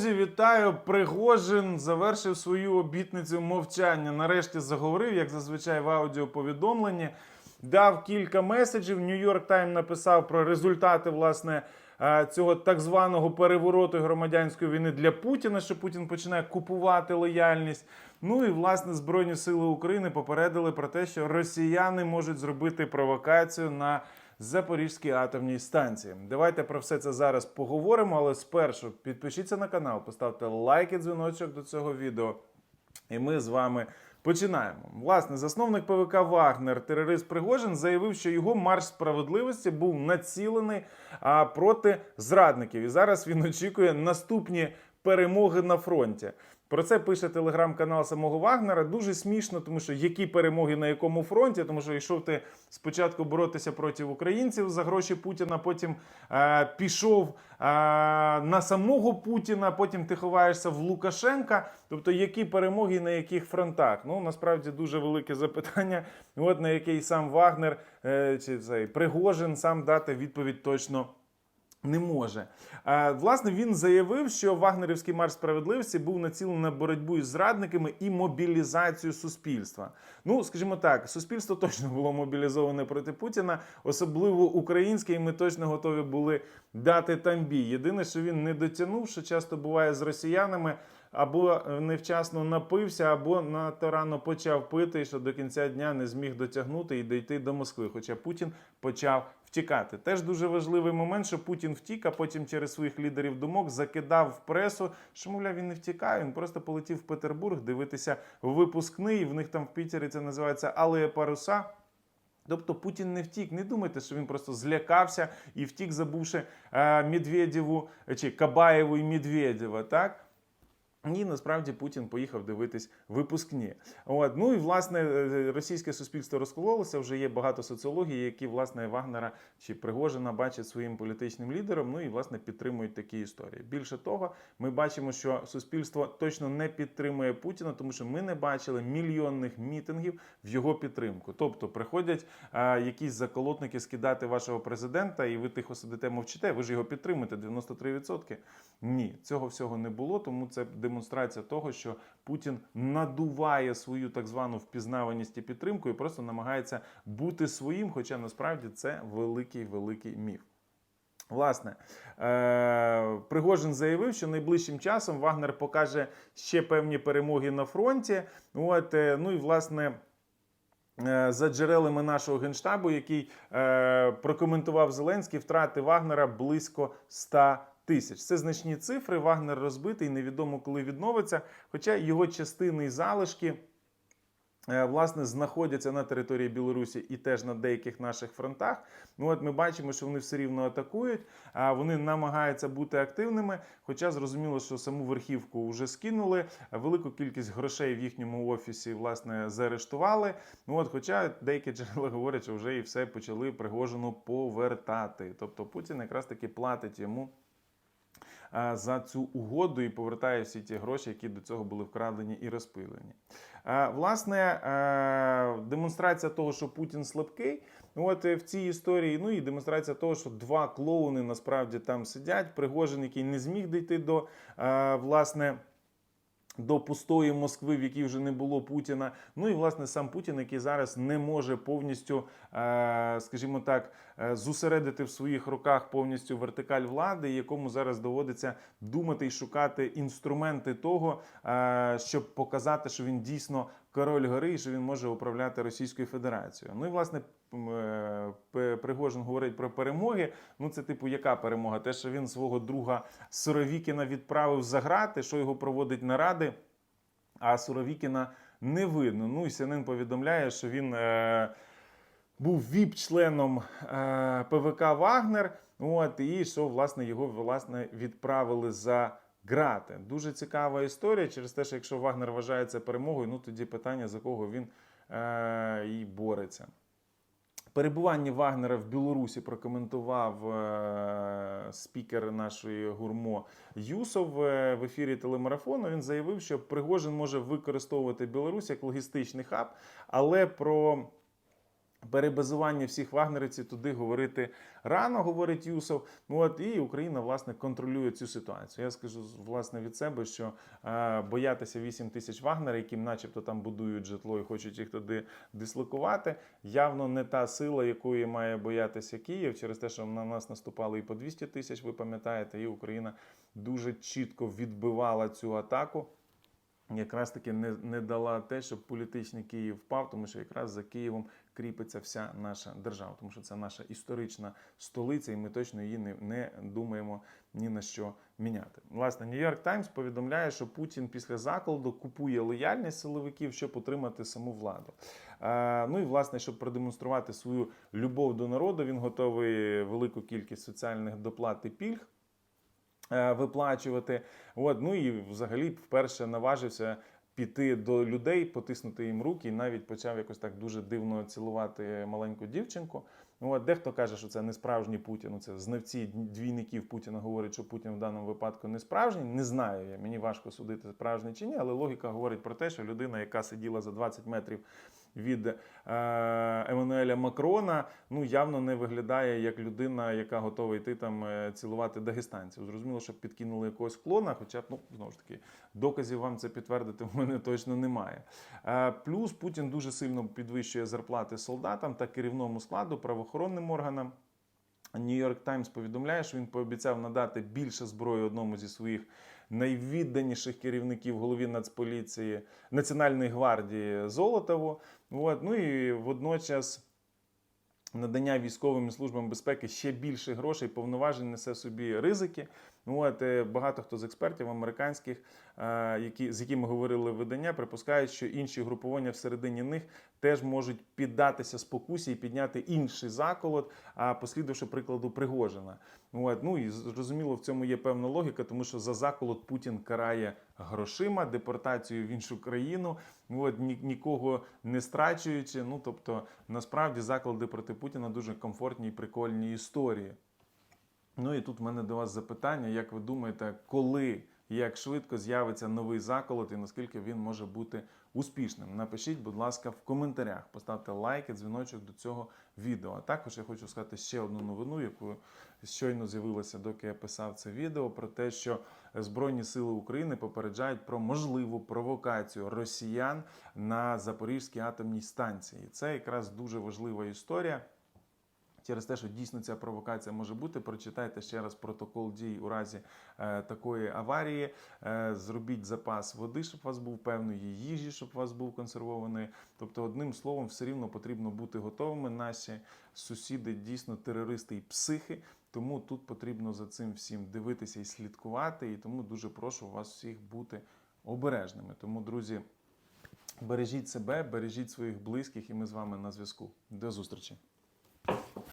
Друзі, вітаю! Пригожин завершив свою обітницю мовчання. Нарешті заговорив, як зазвичай в аудіоповідомленні. Дав кілька меседжів. Нью-Йорк Тайм написав про результати власне е, цього так званого перевороту громадянської війни для Путіна, що Путін починає купувати лояльність. Ну і власне Збройні сили України попередили про те, що росіяни можуть зробити провокацію на Запорізькій атомній станції. Давайте про все це зараз поговоримо, але спершу підпишіться на канал, поставте лайк і дзвіночок до цього відео. І ми з вами починаємо. Власне, засновник ПВК Вагнер, терорист Пригожин, заявив, що його марш справедливості був націлений а, проти зрадників. І зараз він очікує наступні перемоги на фронті. Про це пише телеграм-канал самого Вагнера. Дуже смішно, тому що які перемоги на якому фронті, тому що йшов ти спочатку боротися проти українців за гроші Путіна, потім е, пішов е, на самого Путіна, потім ти ховаєшся в Лукашенка. Тобто, які перемоги на яких фронтах? Ну насправді дуже велике запитання. От на який сам Вагнер е, чи цей Пригожин сам дати відповідь точно. Не може. Е, Власне, він заявив, що Вагнерівський марш справедливості був націлений на боротьбу із зрадниками і мобілізацію суспільства. Ну, скажімо так, суспільство точно було мобілізоване проти Путіна, особливо українське, і ми точно готові були дати там бій. Єдине, що він не дотягнув, що часто буває з росіянами. Або невчасно напився, або надто рано почав пити, що до кінця дня не зміг дотягнути і дійти до Москви. Хоча Путін почав втікати. Теж дуже важливий момент, що Путін втік, а потім через своїх лідерів думок закидав в пресу, що мовляв він не втікає. Він просто полетів в Петербург дивитися випускний. В них там в Пітері це називається Алея Паруса. Тобто Путін не втік. Не думайте, що він просто злякався і втік, забувши е, Медведєву чи Кабаєву і Медведєва. Так. Ні, насправді Путін поїхав дивитись випускні. От ну і власне е, російське суспільство розкололося. Вже є багато соціологій, які власне Вагнера чи Пригожина бачать своїм політичним лідером. Ну і власне підтримують такі історії. Більше того, ми бачимо, що суспільство точно не підтримує Путіна, тому що ми не бачили мільйонних мітингів в його підтримку. Тобто приходять а, якісь заколотники скидати вашого президента, і ви тихо сидите, мовчите. Ви ж його підтримуєте 93%. Ні, цього всього не було, тому це демонстрація того, що Путін надуває свою так звану впізнаваність і підтримку і просто намагається бути своїм, хоча насправді це великий великий міф. Власне, е- Пригожин заявив, що найближчим часом Вагнер покаже ще певні перемоги на фронті. От, е, ну і власне. е, За джерелами нашого генштабу, який е, прокоментував Зеленський, втрати Вагнера близько 100 тисяч. Це значні цифри. Вагнер розбитий, невідомо коли відновиться. Хоча його частини і залишки. е, Власне, знаходяться на території Білорусі і теж на деяких наших фронтах. Ну от ми бачимо, що вони все рівно атакують, а вони намагаються бути активними. Хоча зрозуміло, що саму верхівку вже скинули, велику кількість грошей в їхньому офісі власне заарештували. Ну от, хоча деякі джерела говорять, що вже і все почали Пригожину повертати. Тобто Путін якраз таки платить йому за цю угоду і повертає всі ті гроші, які до цього були вкрадені і розпилені. Е, Власне, е, демонстрація того, що Путін слабкий. От е, в цій історії, ну і демонстрація того, що два клоуни насправді там сидять. Пригожин, який не зміг дійти до е, власне. До пустої Москви, в якій вже не було Путіна. Ну і власне сам Путін, який зараз не може повністю, е, скажімо так, е, зосередити в своїх руках повністю вертикаль влади, якому зараз доводиться думати і шукати інструменти того, е, щоб показати, що він дійсно король гори і що він може управляти Російською Федерацією. Ну і власне. е, Пригожин говорить про перемоги. Ну, це типу, яка перемога? Те, що він свого друга Суровікіна відправив за грати, що його проводить наради, а Суровікіна не видно. Ну і Сянин повідомляє, що він е, був віп-членом е, ПВК Вагнер. От, і що власне його власне відправили за грати. Дуже цікава історія через те, що якщо Вагнер вважає це перемогою, ну тоді питання за кого він е, і бореться. Перебування Вагнера в Білорусі прокоментував е, спікер нашої гурмо Юсов е, в ефірі телемарафону. Він заявив, що Пригожин може використовувати Білорусь як логістичний хаб, але про Перебазування всіх вагнерівців туди говорити рано, говорить Юсов. Ну от і Україна власне контролює цю ситуацію. Я скажу власне від себе, що е, боятися 8 тисяч вагнера, яким, начебто, там будують житло і хочуть їх туди дислокувати, явно не та сила, якої має боятися Київ, через те, що на нас наступали і по 200 тисяч. Ви пам'ятаєте, і Україна дуже чітко відбивала цю атаку якраз таки не, не дала те, щоб політичний Київ впав, тому що якраз за Києвом кріпиться вся наша держава, тому що це наша історична столиця, і ми точно її не, не думаємо ні на що міняти. Власне, Нью-Йорк Таймс повідомляє, що Путін після закладу купує лояльність силовиків, щоб отримати саму владу. Е, ну і власне, щоб продемонструвати свою любов до народу, він готовий велику кількість соціальних доплат і пільг виплачувати. От, ну і взагалі вперше наважився піти до людей, потиснути їм руки, і навіть почав якось так дуже дивно цілувати маленьку дівчинку. От, дехто каже, що це не справжній Путін. Це знавці двійників Путіна говорять, що Путін в даному випадку не справжній. Не знаю я, мені важко судити, справжній чи ні, але логіка говорить про те, що людина, яка сиділа за 20 метрів від е, Еммануеля Макрона, ну явно не виглядає як людина, яка готова йти там е, цілувати дагестанців. Зрозуміло, що підкинули якогось клона, хоча б ну знову ж таки доказів вам це підтвердити в мене точно немає. Е, плюс Путін дуже сильно підвищує зарплати солдатам та керівному складу, правоохоронним органам. Нью-Йорк Таймс повідомляє, що він пообіцяв надати більше зброї одному зі своїх найвідданіших керівників голові Нацполіції Національної гвардії Золотову. От. Ну і водночас надання військовим службам безпеки ще більше грошей, повноважень несе собі ризики. Ну, От, е, багато хто з експертів американських, е, які, з якими говорили видання, припускають, що інші групування всередині них теж можуть піддатися спокусі і підняти інший заколот, а послідувавши прикладу Пригожина. От, ну і зрозуміло, в цьому є певна логіка, тому що за заколот Путін карає грошима, депортацією в іншу країну, от, ні, нікого не страчуючи. Ну тобто, насправді заклади проти Путіна дуже комфортні і прикольні історії. Ну і тут в мене до вас запитання: як ви думаєте, коли і як швидко з'явиться новий заколот і наскільки він може бути успішним? Напишіть, будь ласка, в коментарях. Поставте лайк і дзвіночок до цього відео. А також я хочу сказати ще одну новину, яку щойно з'явилася, доки я писав це відео, про те, що Збройні сили України попереджають про можливу провокацію росіян на Запорізькій атомній станції. Це якраз дуже важлива історія. Через те, що дійсно ця провокація може бути, прочитайте ще раз протокол дій у разі е, такої аварії. Е, зробіть запас води, щоб у вас був певної їжі, щоб у вас був консервований. Тобто, одним словом, все рівно потрібно бути готовими. Наші сусіди дійсно терористи і психи. Тому тут потрібно за цим всім дивитися і слідкувати. І тому дуже прошу вас всіх бути обережними. Тому, друзі, бережіть себе, бережіть своїх близьких, і ми з вами на зв'язку. До зустрічі.